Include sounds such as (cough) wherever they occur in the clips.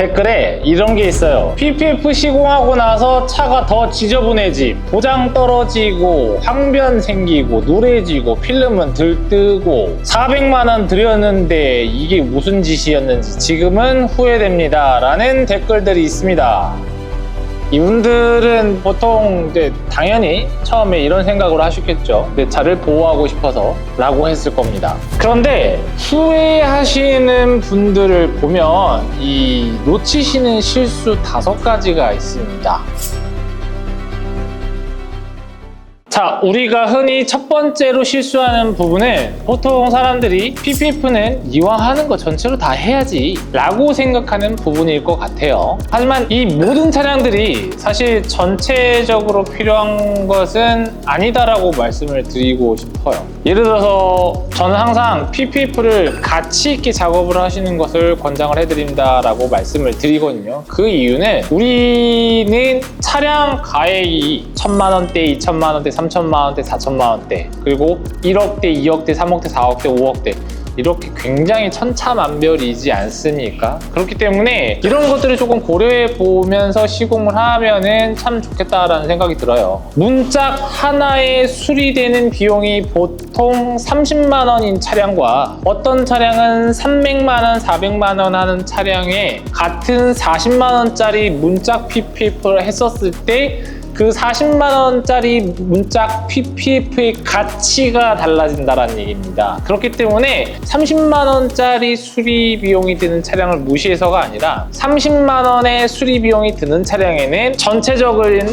댓글에 이런 게 있어요. PPF 시공하고 나서 차가 더 지저분해지, 보장 떨어지고, 황변 생기고, 누래지고, 필름은 들뜨고, 400만원 들였는데 이게 무슨 짓이었는지 지금은 후회됩니다. 라는 댓글들이 있습니다. 이분들은 보통 이제 당연히 처음에 이런 생각으로 하셨겠죠. 내 차를 보호하고 싶어서 라고 했을 겁니다. 그런데 후회하시는 분들을 보면 이 놓치시는 실수 다섯 가지가 있습니다. 자, 우리가 흔히 첫 번째로 실수하는 부분은 보통 사람들이 PPF는 이왕 하는 거 전체로 다 해야지 라고 생각하는 부분일 것 같아요. 하지만 이 모든 차량들이 사실 전체적으로 필요한 것은 아니다라고 말씀을 드리고 싶어요. 예를 들어서 저는 항상 PPF를 가치 있게 작업을 하시는 것을 권장을 해드린다라고 말씀을 드리거든요. 그 이유는 우리는 차량 가액이 천만 원대, 이천만 원대, 삼 천만 원대, 사천만 원대, 그리고 1억대, 2억대, 3억대, 4억대, 5억대 이렇게 굉장히 천차만별이지 않습니까? 그렇기 때문에 이런 것들을 조금 고려해 보면서 시공을 하면은 참 좋겠다라는 생각이 들어요. 문짝 하나에 수리되는 비용이 보통 30만 원인 차량과 어떤 차량은 300만 원, 400만 원 하는 차량에 같은 40만 원짜리 문짝 PPF를 했었을 때 그 40만 원짜리 문짝 PPF의 가치가 달라진다는 얘기입니다. 그렇기 때문에 30만 원짜리 수리 비용이 드는 차량을 무시해서가 아니라 30만 원의 수리 비용이 드는 차량에는 전체적인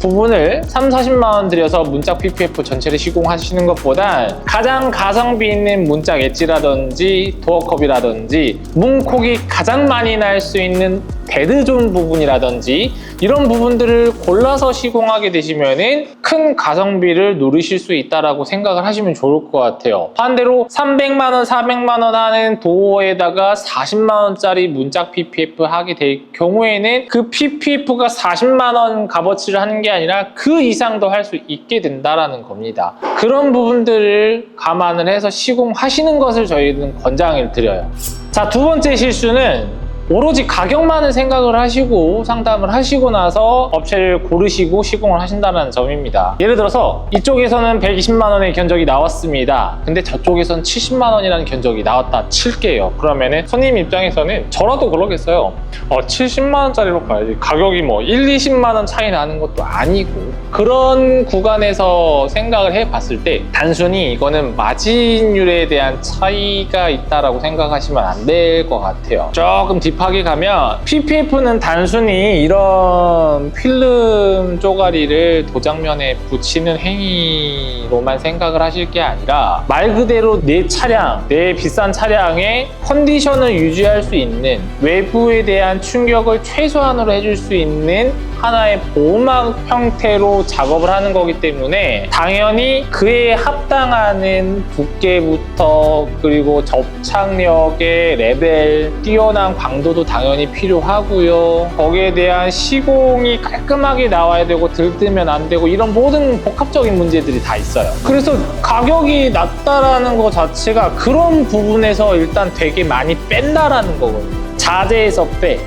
부분을 3, 40만 원 들여서 문짝 PPF 전체를 시공하시는 것보다 가장 가성비 있는 문짝 엣지라든지 도어컵이라든지 문콕이 가장 많이 날 수 있는 데드존 부분이라든지 이런 부분들을 골라서 시공하게 되시면은 큰 가성비를 누리실 수 있다라고 생각을 하시면 좋을 것 같아요. 반대로 300만 원, 400만 원 하는 도어에다가 40만 원짜리 문짝 PPF 하게 될 경우에는 그 PPF가 40만 원 값어치를 하는 게 아니라 그 이상도 할 수 있게 된다라는 겁니다. 그런 부분들을 감안을 해서 시공하시는 것을 저희는 권장을 드려요. 자, 두 번째 실수는 오로지 가격만을 생각을 하시고 상담을 하시고 나서 업체를 고르시고 시공을 하신다는 점입니다. 예를 들어서 이쪽에서는 120만 원의 견적이 나왔습니다. 근데 저쪽에서는 70만 원이라는 견적이 나왔다 칠게요. 그러면은 손님 입장에서는 저라도 그러겠어요. 어, 70만 원짜리로 가야지. 가격이 뭐 1, 20만 원 차이 나는 것도 아니고 그런 구간에서 생각을 해봤을 때 단순히 이거는 마진율에 대한 차이가 있다라고 생각하시면 안 될 것 같아요. 조금 딥 하게 가면 PPF는 단순히 이런 필름 쪼가리를 도장면에 붙이는 행위로만 생각을 하실 게 아니라 말 그대로 내 차량, 내 비싼 차량의 컨디션을 유지할 수 있는 외부에 대한 충격을 최소한으로 해줄 수 있는 하나의 보호막 형태로 작업을 하는 거기 때문에 당연히 그에 합당하는 두께부터 그리고 접착력의 레벨, 뛰어난 광도도 당연히 필요하고요. 거기에 대한 시공이 깔끔하게 나와야 되고 들뜨면 안 되고 이런 모든 복합적인 문제들이 다 있어요. 그래서 가격이 낮다라는 것 자체가 그런 부분에서 일단 되게 많이 뺀다라는 거거든요. 자재에서 빼,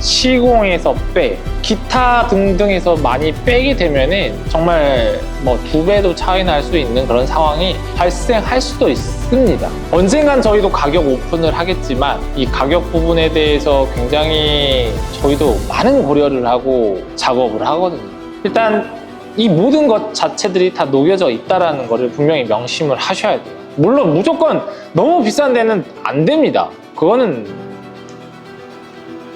시공에서 빼, 기타 등등에서 많이 빼게 되면은 정말 뭐 두 배도 차이 날 수 있는 그런 상황이 발생할 수도 있습니다. 언젠간 저희도 가격 오픈을 하겠지만 이 가격 부분에 대해서 굉장히 저희도 많은 고려를 하고 작업을 하거든요. 일단 이 모든 것 자체들이 다 녹여져 있다라는 것을 분명히 명심을 하셔야 돼요. 물론 무조건 너무 비싼 데는 안 됩니다. 그거는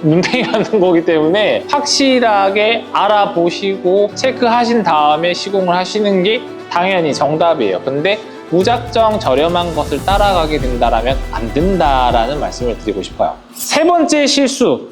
문탱이 하는 (laughs) 거기 때문에 확실하게 알아보시고 체크하신 다음에 시공을 하시는 게 당연히 정답이에요. 근데 무작정 저렴한 것을 따라가게 된다면 안 된다라는 말씀을 드리고 싶어요. 세 번째 실수.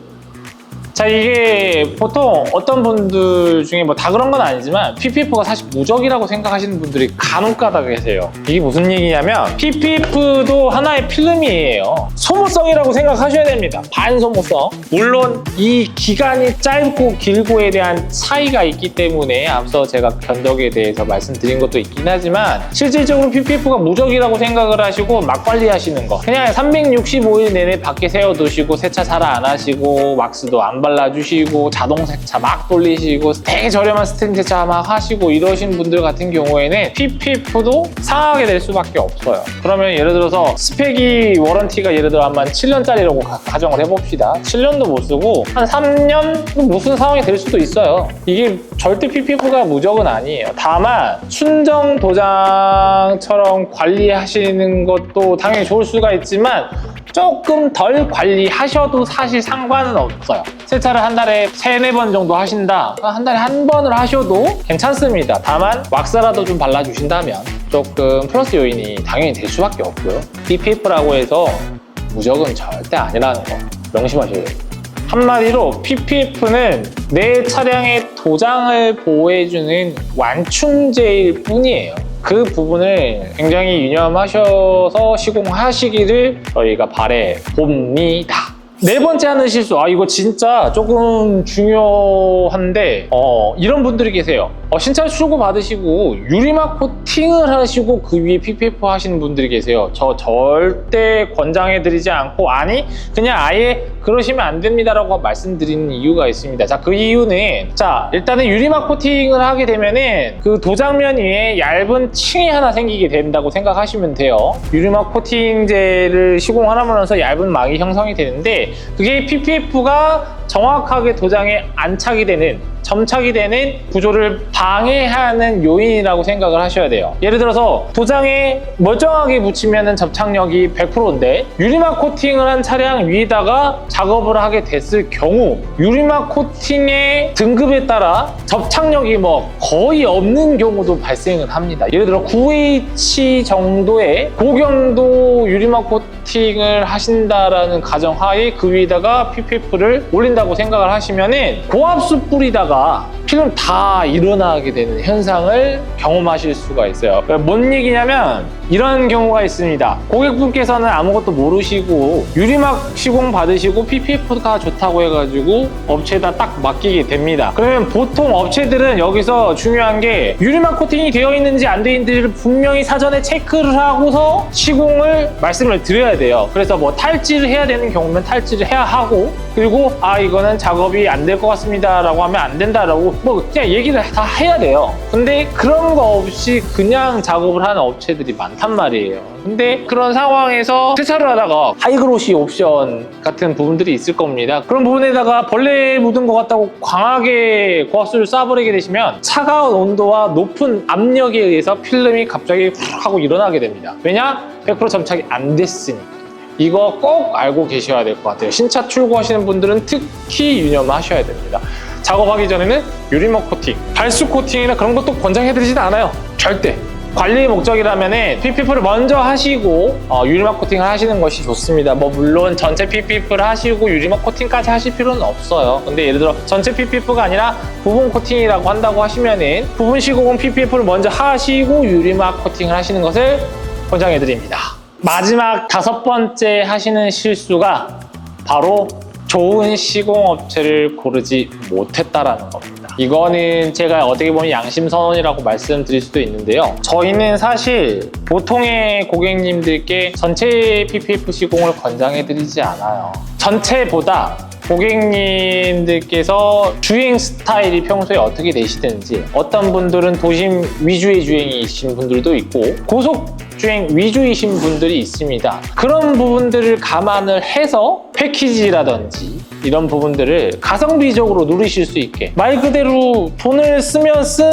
자 이게 보통 어떤 분들 중에 뭐 다 그런 건 아니지만 PPF가 사실 무적이라고 생각하시는 분들이 간혹 가다 계세요. 이게 무슨 얘기냐면 PPF도 하나의 필름이에요. 소모성이라고 생각하셔야 됩니다. 반소모성. 물론 이 기간이 짧고 길고에 대한 차이가 있기 때문에 앞서 제가 견적에 대해서 말씀드린 것도 있긴 하지만 실질적으로 PPF가 무적이라고 생각을 하시고 막 관리하시는 거 그냥 365일 내내 밖에 세워두시고 세차 잘안 하시고 왁스도 안 발라주시고 자동 세차 막 돌리시고 되게 저렴한 스팀 세차 막 하시고 이러신 분들 같은 경우에는 PPF도 상하게 될 수밖에 없어요. 그러면 예를 들어서 스펙이 워런티가 예를 들어 한 7년짜리라고 가정을 해봅시다. 7년도 못 쓰고 한 3년 못 쓰는 상황이 될 수도 있어요. 이게 절대 PPF가 무적은 아니에요. 다만 순정 도장처럼 관리하시는 것도 당연히 좋을 수가 있지만 조금 덜 관리하셔도 사실 상관은 없어요. 세차를 한 달에 세네 번 정도 하신다. 한 달에 한 번을 하셔도 괜찮습니다. 다만 왁스라도 좀 발라주신다면 조금 플러스 요인이 당연히 될 수밖에 없고요. PPF라고 해서 무적은 절대 아니라는 거 명심하셔야 돼요. 한마디로 PPF는 내 차량의 도장을 보호해주는 완충제일 뿐이에요. 그 부분을 굉장히 유념하셔서 시공하시기를 저희가 바래 봅니다. 네 번째 하는 실수. 아, 이거 진짜 조금 중요한데, 어, 이런 분들이 계세요. 어, 신차 출고 받으시고, 유리막 코팅을 하시고, 그 위에 PPF 하시는 분들이 계세요. 저 절대 권장해 드리지 않고, 아니, 그냥 아예 그러시면 안 됩니다 라고 말씀드리는 이유가 있습니다. 자, 그 이유는, 자, 일단은 유리막 코팅을 하게 되면은, 그 도장면 위에 얇은 층이 하나 생기게 된다고 생각하시면 돼요. 유리막 코팅제를 시공하면서 얇은 막이 형성이 되는데, 그게 PPF가 정확하게 도장에 안착이 되는 점착이 되는 구조를 방해하는 요인이라고 생각을 하셔야 돼요. 예를 들어서 도장에 멀쩡하게 붙이면 접착력이 100%인데 유리막 코팅을 한 차량 위에다가 작업을 하게 됐을 경우 유리막 코팅의 등급에 따라 접착력이 뭐 거의 없는 경우도 발생을 합니다. 예를 들어 9H 정도의 고경도 유리막 코팅을 하신다라는 가정하에 그 위에다가 PPF를 올린다고 생각을 하시면은 고압수 뿌리다가 இருக்கா 필름 다 일어나게 되는 현상을 경험하실 수가 있어요. 뭔 얘기냐면 이런 경우가 있습니다. 고객분께서는 아무것도 모르시고 유리막 시공 받으시고 PPF가 좋다고 해가지고 업체에다 딱 맡기게 됩니다. 그러면 보통 업체들은 여기서 중요한 게 유리막 코팅이 되어 있는지 안 되어 있는지를 분명히 사전에 체크를 하고서 시공을 말씀을 드려야 돼요. 그래서 뭐 탈지를 해야 되는 경우면 탈지를 해야 하고 그리고 아 이거는 작업이 안 될 것 같습니다라고 하면 안 된다라고 뭐 그냥 얘기를 다 해야 돼요. 근데 그런 거 없이 그냥 작업을 하는 업체들이 많단 말이에요. 근데 그런 상황에서 세차를 하다가 하이그로시 옵션 같은 부분들이 있을 겁니다. 그런 부분에다가 벌레 묻은 것 같다고 광하게 고압수를 쏴버리게 되시면 차가운 온도와 높은 압력에 의해서 필름이 갑자기 훅 하고 일어나게 됩니다. 왜냐? 100% 점착이 안 됐으니까. 이거 꼭 알고 계셔야 될 것 같아요. 신차 출고하시는 분들은 특히 유념하셔야 됩니다. 작업하기 전에는 유리막 코팅, 발수 코팅이나 그런 것도 권장해드리지는 않아요. 절대. 관리 목적이라면 PPF를 먼저 하시고 어, 유리막 코팅을 하시는 것이 좋습니다. 뭐 물론 전체 PPF를 하시고 유리막 코팅까지 하실 필요는 없어요. 근데 예를 들어 전체 PPF가 아니라 부분 코팅이라고 한다고 하시면은 부분 시공은 PPF를 먼저 하시고 유리막 코팅을 하시는 것을 권장해드립니다. 마지막 다섯 번째 하시는 실수가 바로 좋은 시공업체를 고르지 못했다라는 겁니다. 이거는 제가 어떻게 보면 양심 선언이라고 말씀드릴 수도 있는데요. 저희는 사실 보통의 고객님들께 전체 PPF 시공을 권장해드리지 않아요. 전체보다 고객님들께서 주행 스타일이 평소에 어떻게 되시든지 어떤 분들은 도심 위주의 주행이신 분들도 있고 고속 주행 위주이신 분들이 있습니다. 그런 부분들을 감안을 해서 패키지라든지 이런 부분들을 가성비적으로 누리실 수 있게 말 그대로 돈을 쓰면 쓴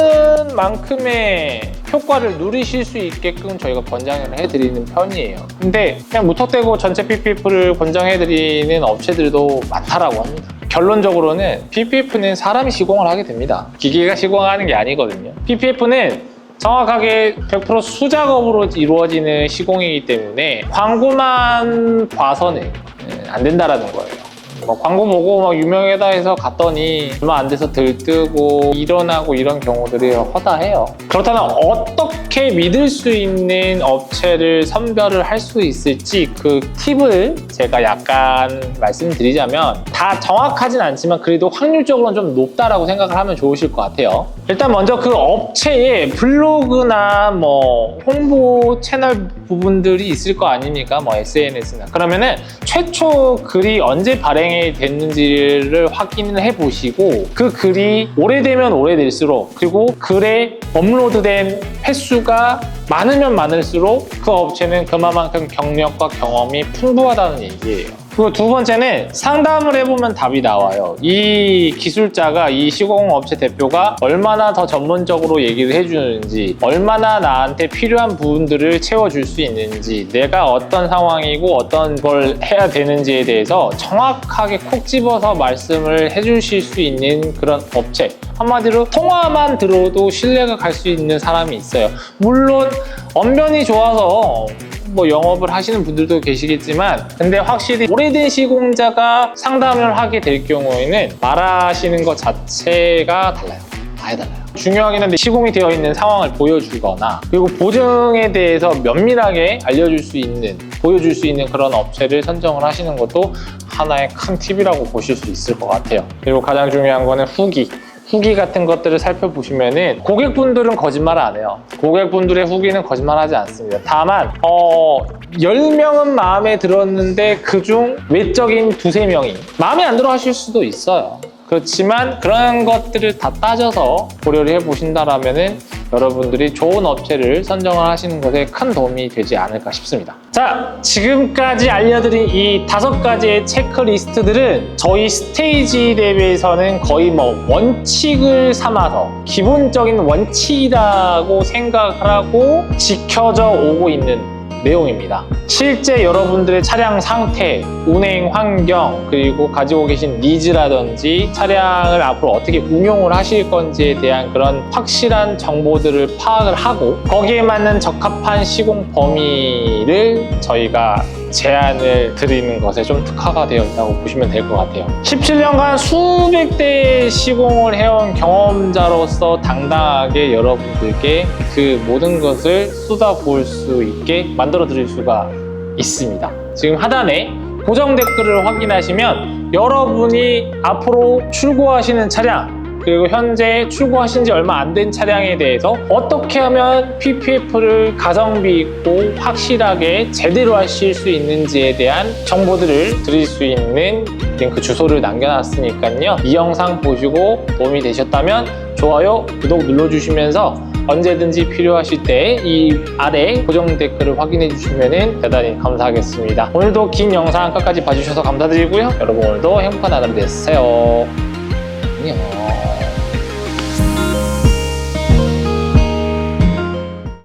만큼의 효과를 누리실 수 있게끔 저희가 권장을 해드리는 편이에요. 근데 그냥 무턱대고 전체 PPF를 권장해드리는 업체들도 많다라고 합니다. 결론적으로는 PPF는 사람이 시공을 하게 됩니다. 기계가 시공하는 게 아니거든요. PPF는 정확하게 100% 수작업으로 이루어지는 시공이기 때문에 광고만 봐서는 예, 안 된다라는 거예요. 뭐 광고 보고 막 유명하다 해서 갔더니 얼마 안 돼서 들뜨고 일어나고 이런 경우들이 허다해요. 그렇다면 어떻게 믿을 수 있는 업체를 선별을 할 수 있을지 그 팁을 제가 약간 말씀드리자면 다 정확하진 않지만 그래도 확률적으로는 좀 높다라고 생각을 하면 좋으실 것 같아요. 일단 먼저 그 업체의 블로그나 뭐 홍보 채널 부분들이 있을 거 아닙니까? 뭐 SNS나. 그러면은 최초 글이 언제 발행 이 됐는지를 확인을 해 보시고 그 글이 오래되면 오래될수록 그리고 글에 업로드된 횟수가 많으면 많을수록 그 업체는 그만큼 경력과 경험이 풍부하다는 얘기예요. 그리고 두 번째는 상담을 해보면 답이 나와요. 이 기술자가 이 시공업체 대표가 얼마나 더 전문적으로 얘기를 해주는지, 얼마나 나한테 필요한 부분들을 채워줄 수 있는지, 내가 어떤 상황이고 어떤 걸 해야 되는지에 대해서 정확하게 콕 집어서 말씀을 해주실 수 있는 그런 업체. 한마디로 통화만 들어도 신뢰가 갈 수 있는 사람이 있어요. 물론 언변이 좋아서 뭐 영업을 하시는 분들도 계시겠지만 근데 확실히 오래된 시공자가 상담을 하게 될 경우에는 말하시는 것 자체가 달라요. 아예 달라요. 중요하긴 한데 시공이 되어 있는 상황을 보여주거나 그리고 보증에 대해서 면밀하게 알려줄 수 있는 보여줄 수 있는 그런 업체를 선정을 하시는 것도 하나의 큰 팁이라고 보실 수 있을 것 같아요. 그리고 가장 중요한 거는 후기. 후기 같은 것들을 살펴보시면은 고객분들은 거짓말 안 해요. 고객분들의 후기는 거짓말하지 않습니다. 다만 어 10명은 마음에 들었는데 그중 외적인 두세 명이 마음에 안 들어 하실 수도 있어요. 그렇지만 그런 것들을 다 따져서 고려를 해 보신다라면은 여러분들이 좋은 업체를 선정을 하시는 것에 큰 도움이 되지 않을까 싶습니다. 자, 지금까지 알려드린 이 다섯 가지의 체크리스트들은 저희 스테이지 랩에서는 거의 뭐 원칙을 삼아서 기본적인 원칙이라고 생각을 하고 지켜져 오고 있는 내용입니다. 실제 여러분들의 차량 상태, 운행 환경, 그리고 가지고 계신 니즈라든지 차량을 앞으로 어떻게 운용을 하실 건지에 대한 그런 확실한 정보들을 파악을 하고 거기에 맞는 적합한 시공 범위를 저희가 제안을 드리는 것에 좀 특화가 되어 있다고 보시면 될 것 같아요. 17년간 수백 대의 시공을 해온 경험자로서 당당하게 여러분들께 그 모든 것을 쏟아부을 수 있게 만들어 드릴 수가 있습니다. 지금 하단에 고정 댓글을 확인하시면 여러분이 앞으로 출고하시는 차량 그리고 현재 출고하신 지 얼마 안 된 차량에 대해서 어떻게 하면 PPF를 가성비 있고 확실하게 제대로 하실 수 있는지에 대한 정보들을 드릴 수 있는 링크 주소를 남겨놨으니까요. 이 영상 보시고 도움이 되셨다면 좋아요, 구독 눌러주시면서 언제든지 필요하실 때 이 아래 고정 댓글을 확인해 주시면 대단히 감사하겠습니다. 오늘도 긴 영상 끝까지 봐주셔서 감사드리고요. 여러분 오늘도 행복한 하루 되세요. 안녕.